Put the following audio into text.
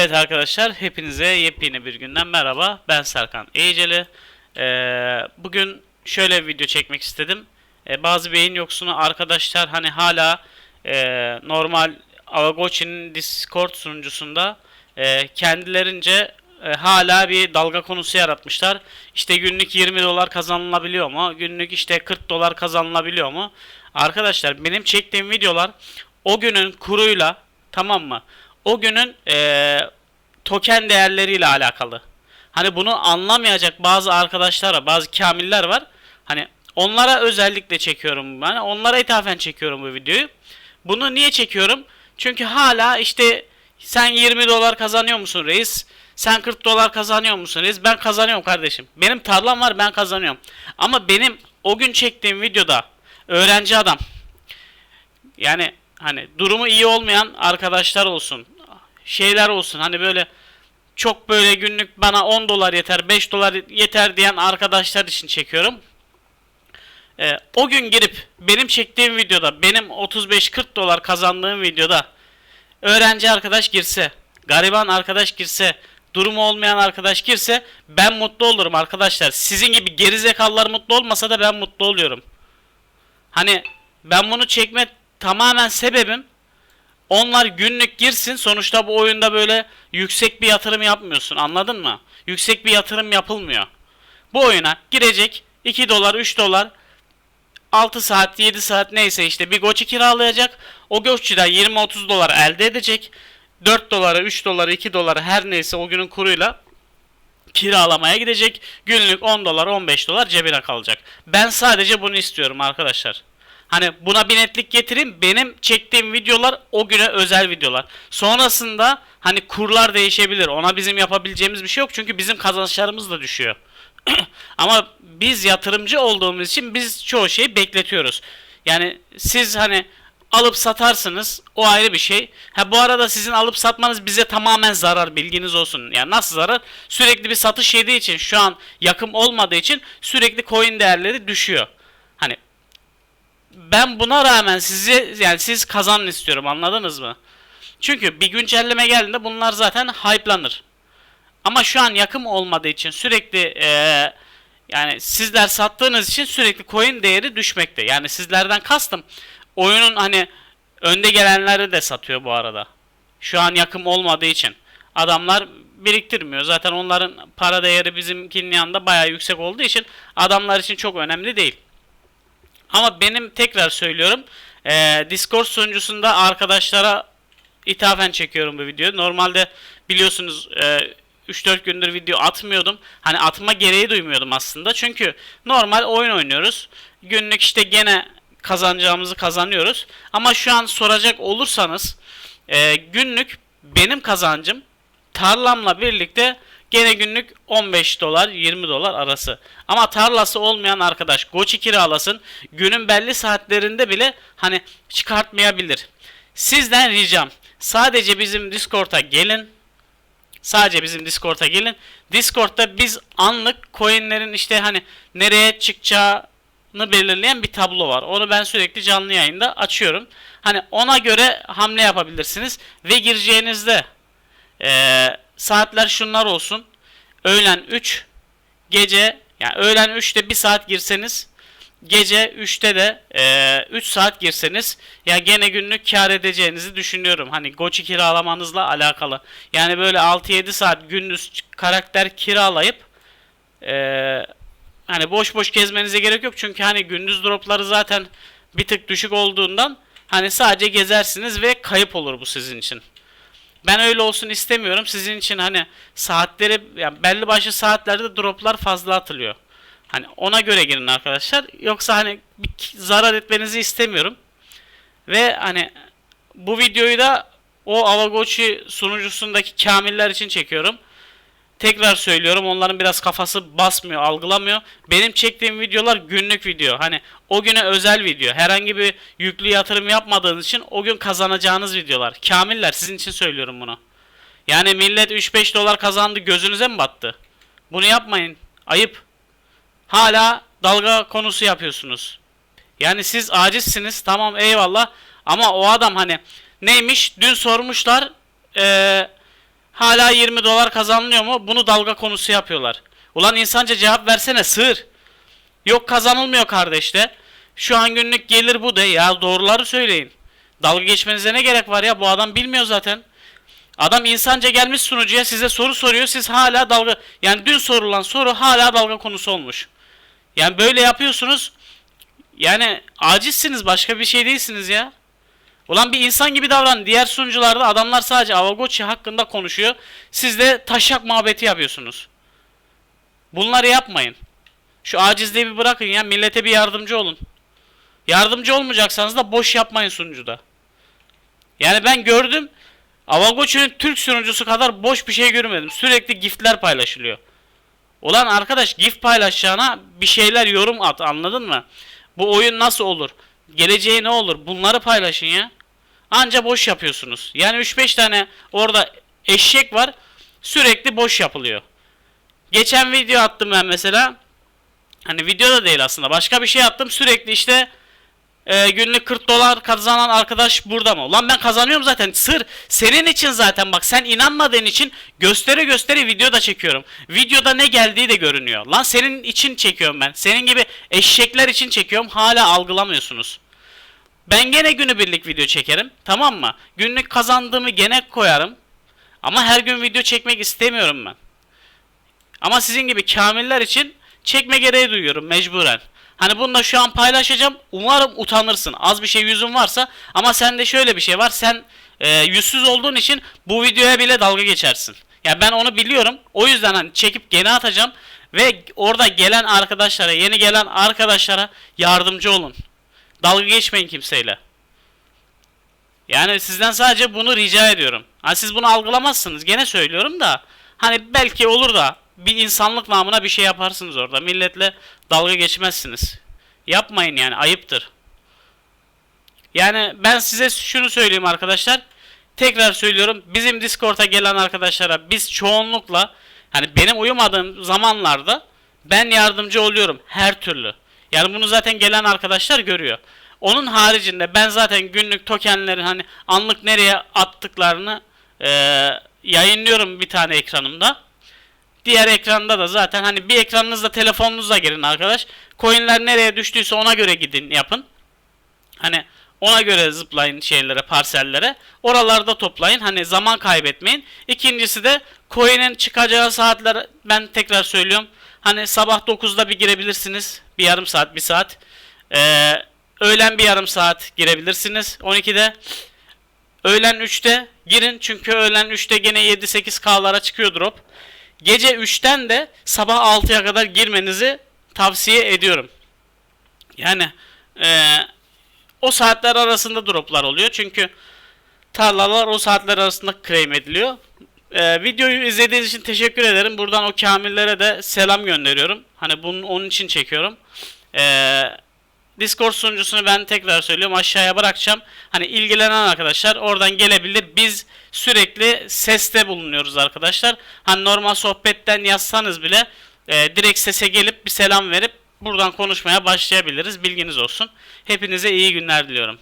Evet arkadaşlar hepinize yepyeni bir günden merhaba. Ben Serkan Eğiceli. Ee, bugün şöyle bir video çekmek istedim. Ee, bazı beyin yoksunu arkadaşlar hani hala e, normal Avagochi'nin Discord sunucusunda e, kendilerince e, hala bir dalga konusu yaratmışlar. İşte günlük 20 dolar kazanılabiliyor mu? Günlük işte 40 dolar kazanılabiliyor mu? Arkadaşlar benim çektiğim videolar o günün kuruyla tamam mı? O günün eee, token değerleriyle alakalı. Hani bunu anlamayacak bazı arkadaşlar, bazı kamiller var. Hani onlara özellikle çekiyorum ben. Onlara ithafen çekiyorum bu videoyu. Bunu niye çekiyorum? Çünkü hala işte sen 20 dolar kazanıyor musun reis? Sen 40 dolar kazanıyor musun reis? Ben kazanıyorum kardeşim. Benim tarlam var ben kazanıyorum. Ama benim o gün çektiğim videoda öğrenci adam yani hani durumu iyi olmayan arkadaşlar olsun. Şeyler olsun. Hani böyle çok böyle günlük bana 10 dolar yeter, 5 dolar yeter diyen arkadaşlar için çekiyorum. Ee, o gün girip benim çektiğim videoda, benim 35-40 dolar kazandığım videoda öğrenci arkadaş girse, gariban arkadaş girse, durumu olmayan arkadaş girse ben mutlu olurum arkadaşlar. Sizin gibi gerizekalılar mutlu olmasa da ben mutlu oluyorum. Hani ben bunu çekme tamamen sebebim onlar günlük girsin sonuçta bu oyunda böyle yüksek bir yatırım yapmıyorsun anladın mı? Yüksek bir yatırım yapılmıyor. Bu oyuna girecek 2 dolar 3 dolar 6 saat 7 saat neyse işte bir goçi kiralayacak. O goçiden 20-30 dolar elde edecek. 4 dolara 3 dolara 2 dolara her neyse o günün kuruyla kiralamaya gidecek. Günlük 10 dolar 15 dolar cebine kalacak. Ben sadece bunu istiyorum arkadaşlar. Hani buna bir netlik getireyim. Benim çektiğim videolar o güne özel videolar. Sonrasında hani kurlar değişebilir. Ona bizim yapabileceğimiz bir şey yok. Çünkü bizim kazançlarımız da düşüyor. Ama biz yatırımcı olduğumuz için biz çoğu şeyi bekletiyoruz. Yani siz hani alıp satarsınız o ayrı bir şey. Ha bu arada sizin alıp satmanız bize tamamen zarar bilginiz olsun. Yani nasıl zarar? Sürekli bir satış yediği için şu an yakım olmadığı için sürekli coin değerleri düşüyor. Ben buna rağmen sizi yani siz kazanın istiyorum anladınız mı? Çünkü bir güncelleme geldiğinde bunlar zaten hype'lanır. Ama şu an yakım olmadığı için sürekli eee, yani sizler sattığınız için sürekli coin değeri düşmekte. Yani sizlerden kastım oyunun hani önde gelenleri de satıyor bu arada. Şu an yakım olmadığı için. Adamlar biriktirmiyor. Zaten onların para değeri bizimkinin yanında bayağı yüksek olduğu için adamlar için çok önemli değil. Ama benim tekrar söylüyorum. eee, Discord sunucusunda arkadaşlara ithafen çekiyorum bu videoyu. Normalde biliyorsunuz eee 3-4 gündür video atmıyordum. Hani atma gereği duymuyordum aslında. Çünkü normal oyun oynuyoruz. Günlük işte gene kazanacağımızı kazanıyoruz. Ama şu an soracak olursanız eee, günlük benim kazancım tarlamla birlikte gene günlük 15 dolar 20 dolar arası. Ama tarlası olmayan arkadaş Goçi kiralasın günün belli saatlerinde bile hani çıkartmayabilir. Sizden ricam sadece bizim Discord'a gelin. Sadece bizim Discord'a gelin. Discord'da biz anlık coinlerin işte hani nereye çıkacağını belirleyen bir tablo var. Onu ben sürekli canlı yayında açıyorum. Hani ona göre hamle yapabilirsiniz ve gireceğinizde ee, saatler şunlar olsun. Öğlen 3, gece yani öğlen 3'te 1 saat girseniz gece 3'te de e, 3 saat girseniz ya gene günlük kar edeceğinizi düşünüyorum. Hani Goçi kiralamanızla alakalı. Yani böyle 6-7 saat gündüz karakter kiralayıp e, hani boş boş gezmenize gerek yok. Çünkü hani gündüz dropları zaten bir tık düşük olduğundan hani sadece gezersiniz ve kayıp olur bu sizin için. Ben öyle olsun istemiyorum. Sizin için hani saatleri yani belli başlı saatlerde droplar fazla atılıyor. Hani ona göre girin arkadaşlar. Yoksa hani zarar etmenizi istemiyorum. Ve hani bu videoyu da o Avagochi sunucusundaki kamiller için çekiyorum. Tekrar söylüyorum onların biraz kafası basmıyor, algılamıyor. Benim çektiğim videolar günlük video. Hani o güne özel video. Herhangi bir yüklü yatırım yapmadığınız için o gün kazanacağınız videolar. Kamiller sizin için söylüyorum bunu. Yani millet 3-5 dolar kazandı gözünüze mi battı? Bunu yapmayın. Ayıp. Hala dalga konusu yapıyorsunuz. Yani siz acizsiniz tamam eyvallah ama o adam hani neymiş dün sormuşlar eee Hala 20 dolar kazanılıyor mu? Bunu dalga konusu yapıyorlar. Ulan insanca cevap versene sığır. Yok kazanılmıyor kardeşle. Şu an günlük gelir bu de. Ya doğruları söyleyin. Dalga geçmenize ne gerek var ya? Bu adam bilmiyor zaten. Adam insanca gelmiş sunucuya size soru soruyor. Siz hala dalga... Yani dün sorulan soru hala dalga konusu olmuş. Yani böyle yapıyorsunuz. Yani acizsiniz. Başka bir şey değilsiniz ya. Ulan bir insan gibi davran. Diğer sunucularda adamlar sadece Avagochi hakkında konuşuyor. Siz de taşak muhabbeti yapıyorsunuz. Bunları yapmayın. Şu acizliği bir bırakın ya. Millete bir yardımcı olun. Yardımcı olmayacaksanız da boş yapmayın sunucuda. Yani ben gördüm. Avagochi'nin Türk sunucusu kadar boş bir şey görmedim. Sürekli giftler paylaşılıyor. Ulan arkadaş gift paylaşacağına bir şeyler yorum at anladın mı? Bu oyun nasıl olur? Geleceği ne olur? Bunları paylaşın ya. Anca boş yapıyorsunuz. Yani 3-5 tane orada eşek var. Sürekli boş yapılıyor. Geçen video attım ben mesela. Hani video da değil aslında. Başka bir şey attım. Sürekli işte e, günlük 40 dolar kazanan arkadaş burada mı? Lan ben kazanıyorum zaten. Sır senin için zaten bak sen inanmadığın için gösteri gösteri video da çekiyorum. Videoda ne geldiği de görünüyor. Lan senin için çekiyorum ben. Senin gibi eşekler için çekiyorum. Hala algılamıyorsunuz. Ben gene günübirlik video çekerim. Tamam mı? Günlük kazandığımı gene koyarım. Ama her gün video çekmek istemiyorum ben. Ama sizin gibi kamiller için çekme gereği duyuyorum mecburen. Hani bunu da şu an paylaşacağım. Umarım utanırsın. Az bir şey yüzün varsa ama sende şöyle bir şey var. Sen e, yüzsüz olduğun için bu videoya bile dalga geçersin. Ya ben onu biliyorum. O yüzden hani çekip gene atacağım ve orada gelen arkadaşlara, yeni gelen arkadaşlara yardımcı olun. Dalga geçmeyin kimseyle. Yani sizden sadece bunu rica ediyorum. Hani siz bunu algılamazsınız. Gene söylüyorum da. Hani belki olur da bir insanlık namına bir şey yaparsınız orada. Milletle dalga geçmezsiniz. Yapmayın yani ayıptır. Yani ben size şunu söyleyeyim arkadaşlar. Tekrar söylüyorum. Bizim Discord'a gelen arkadaşlara biz çoğunlukla hani benim uyumadığım zamanlarda ben yardımcı oluyorum her türlü. Yani bunu zaten gelen arkadaşlar görüyor. Onun haricinde ben zaten günlük tokenlerin hani anlık nereye attıklarını eee, yayınlıyorum bir tane ekranımda. Diğer ekranda da zaten hani bir ekranınızda telefonunuzla girin arkadaş. Coinler nereye düştüyse ona göre gidin yapın. Hani ona göre zıplayın şeylere, parsellere. Oralarda toplayın. Hani zaman kaybetmeyin. İkincisi de coin'in çıkacağı saatler ben tekrar söylüyorum. Hani sabah 9'da bir girebilirsiniz. Bir yarım saat, bir saat. Ee, öğlen bir yarım saat girebilirsiniz. 12'de. Öğlen 3'te girin. Çünkü öğlen 3'te gene 7-8K'lara çıkıyor drop. Gece 3'ten de sabah 6'ya kadar girmenizi tavsiye ediyorum. Yani eee, o saatler arasında droplar oluyor. Çünkü tarlalar o saatler arasında claim ediliyor. Eee, videoyu izlediğiniz için teşekkür ederim. Buradan o kamillere de selam gönderiyorum. Hani bunun onun için çekiyorum. Eee Discord sunucusunu ben tekrar söylüyorum aşağıya bırakacağım. Hani ilgilenen arkadaşlar oradan gelebilir. Biz sürekli seste bulunuyoruz arkadaşlar. Hani normal sohbetten yazsanız bile e, direkt sese gelip bir selam verip buradan konuşmaya başlayabiliriz. Bilginiz olsun. Hepinize iyi günler diliyorum.